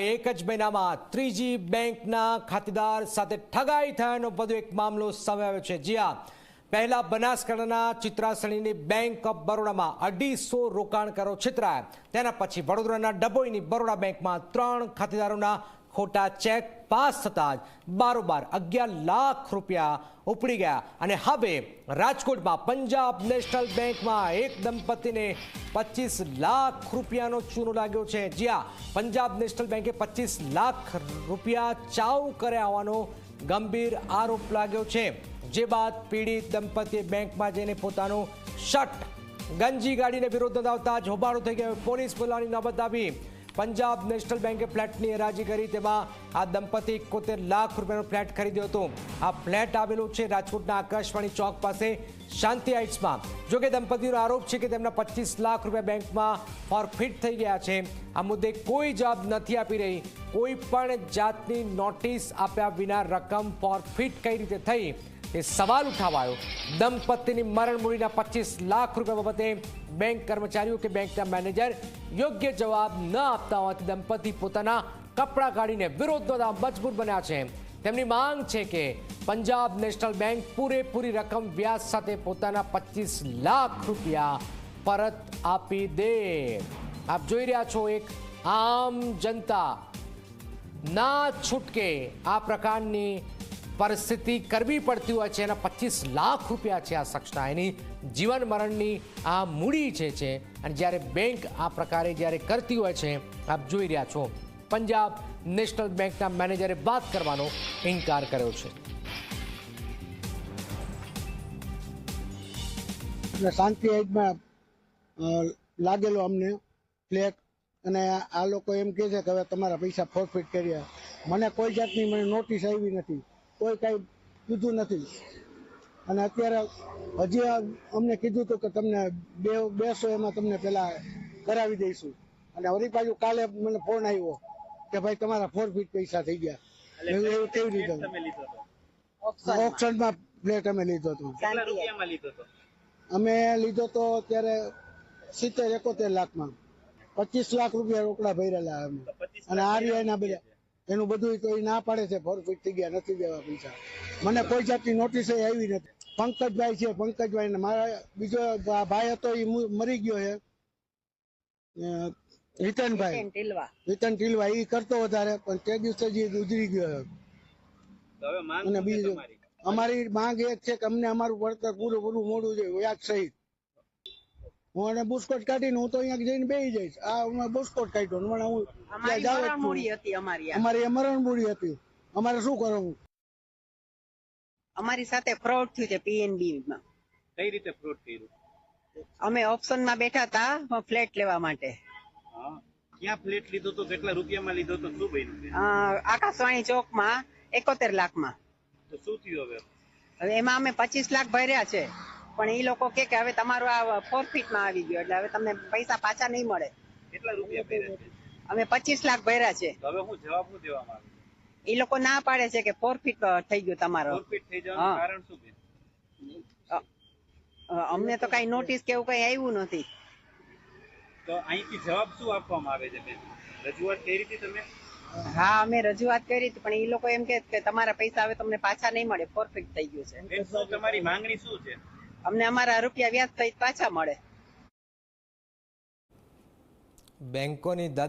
એક જ મહિનામાં ત્રીજી બેંકના ખાતેદાર સાથે ઠગાઈ થયાનો વધુ એક મામલો સામે આવ્યો છે. જી હા, પહેલા બનાસકાંઠાના ચિત્રાસણીની બેંક ઓફ બરોડામાં અઢીસો રોકાણકારો છિતરાયા. તેના પછી વડોદરાના ડભોઈની બરોડા બેંકમાં ત્રણ ખાતેદારોના ખોટા ચેક પાસ થતાં જ બારોબાર અગિયાર લાખ રૂપિયા ઉપડી ગયા. અને હવે રાજકોટમાં પંજાબ નેશનલ બેંકમાં એક દંપતીને પચીસ લાખ રૂપિયાનો ચૂનો લાગ્યો છે. જ્યાં પંજાબ નેશનલ બેંકે પચીસ લાખ રૂપિયા ચાઉ કર્યા હોવાનો ગંભીર આરોપ લાગ્યો છે. જે બાદ પીડિત દંપતીએ બેંકમાં જઈને પોતાનું શટ ગંજી ગાડીને વિરોધ નોંધાવતા જ હોબાળો થઈ ગયો. પોલીસ બોલાવાની નોબત આવી. પંજાબ નેશનલ બેંકે ફ્લેટની હરાજી કરી. તેમાં આ દંપતી એકોતેર લાખ રૂપિયાનો ફ્લેટ ખરીદ્યો હતો. આ ફ્લેટ આવેલું છે રાજકોટના આકાશવાણી ચોક પાસે શાંતિ હાઇટ્સમાં. જોકે દંપતીનો આરોપ છે કે તેમના પચીસ લાખ રૂપિયા બેંકમાં ફોરફિટ થઈ ગયા છે. આ મુદ્દે કોઈ જવાબ નથી આપી રહી. કોઈ પણ જાતની નોટિસ આપ્યા વિના રકમ ફોરફિટ કઈ રીતે થઈ? એ સવાલ ઉઠાવાયો. દંપતીની મરણ મૂડીના પચીસ લાખ રૂપિયા બાબતે બેંક કર્મચારીઓ કે બેંકના મેનેજર યોગ્ય જવાબ ન આપતા હોવાથી દંપતી પોતાના કપડાં કાઢીને વિરોધ નોંધવા મજબૂર બન્યા છે. તેમની માંગ છે કે પંજાબ નેશનલ બેંક પૂરેપૂરી રકમ વ્યાજ સાથે પોતાના પચીસ લાખ રૂપિયા પરત આપી દે. આપ જોઈ રહ્યા છો એક આમ જનતા. ના છૂટકે આ પ્રકારની પરિસ્થિતિ કરવી પડતી હોય છે એના પચીસ લાખ રૂપિયા છે આ શખ્સના. એની જીવન મરણની આ મૂડી છે છે, અને જ્યારે બેંક આ પ્રકારે જ્યારે કરતી હોય છે, આપ જોઈ રહ્યા છો. પંજાબ નેશનલ બેંકના મેનેજરે વાત કરવાનો ઇનકાર કર્યો છે. એટલે શાંતિ એજમાં લાગેલો અમને ફ્લેટ અને આ લોકો એમ કહે છે કે હવે તમારા પૈસા ફોરફિટ કર્યા. મને કોઈ જાતની મને નોટિસ આવી નથી. કોઈ કાંઈ કીધું નથી. અને અત્યારે હજી અમને કીધું હતું કે તમને બે બેસો એમાં તમને પેલા કરાવી દઈશું. અને વળી પાછું કાલે મને ફોન આવ્યો કે ભાઈ તમારા ફોર ફીટ પૈસા થઈ ગયા. એવું કેવી રીતે. ઓપ્શનમાં ફ્લેટ અમે લીધો હતો. અમે લીધો તો ત્યારે સિત્તેર એકોતેર લાખમાં. પચીસ લાખ રૂપિયા રોકડા ભરેલા અમે. અને આર્યના ના બધા એનું બધું તો એ ના પાડે છે ફોરફિટ થઈ ગયા નથી દેવા પૈસા. મને કોઈ જાતની નોટિસ આવી નથી. પંકજભાઈ છે પંકજભાઈ ને મારા બીજો ભાઈ હતો એ મરી ગયો છે. અ, રીતનભાઈ. રીતન ટીલવા એ કરતો વધારે પણ તે દિવસે જ એ ગુજરી ગયો અને બીજું અમારી માંગ એક છે કે અમને અમારું વળતર પૂરું પૂરું મોડું છે વ્યાજ સહિત. હું એને બુસ્કોટ કાઢીને હું તો અહીંયા જઈને બેસી જઈશ. આ હું બુસ્કોટ કાઢ્યો પણ હું ત્યાં હતી અમારી અમારી મરણ મૂડી હતી. અમારે શું કરવું? અમારી સાથે ફ્રોડ થયું છે પીએનબી માં. કઈ રીતે ફ્રોડ થયું અમે ઓપ્શનમાં બેઠા હતા ફ્લેટ લેવા માટે. હા. ક્યાં ફ્લેટ લીધો તો કેટલા રૂપિયામાં લીધો તો શું બન્યું આકાશવાણી ચોકમાં એકોતેર એકોતેર લાખમાં. તો શું થયું હવે? હવે એમાં અમે પચીસ લાખ ભર્યા છે. પણ એ લોકો કે કે હવે તમારો આ ફોરફિટમાં આવી ગયો એટલે હવે તમને પૈસા પાછા નહીં મળે. કેટલા રૂપિયા ભર્યા છે? અમે પચીસ લાખ ભર્યા છે. હવે હું જવાબ હું દેવા માંગુ? એ લોકો ના પાડે છે કે ફોરફિટ થઈ ગયો તમારો. ફોરફિટ થઈ જવાનું કારણ શું છે? અમને તો કઈ નોટિસ કે એવું કઈ આવ્યું નથી. તો અહીંથી જવાબ શું આપવામાં આવે છે બેન? રજૂઆત કરી હતી તમે? હા અમે રજૂઆત કરી હતી પણ એ લોકો એમ કે તમારા પૈસા હવે તમને પાછા નહીં મળે. ફોરફિટ થઈ ગયું છે. તમારી માંગણી શું છે? અમને અમારા રૂપિયા વ્યાજ સહિત પાછા મળે. બેંકોની દાદા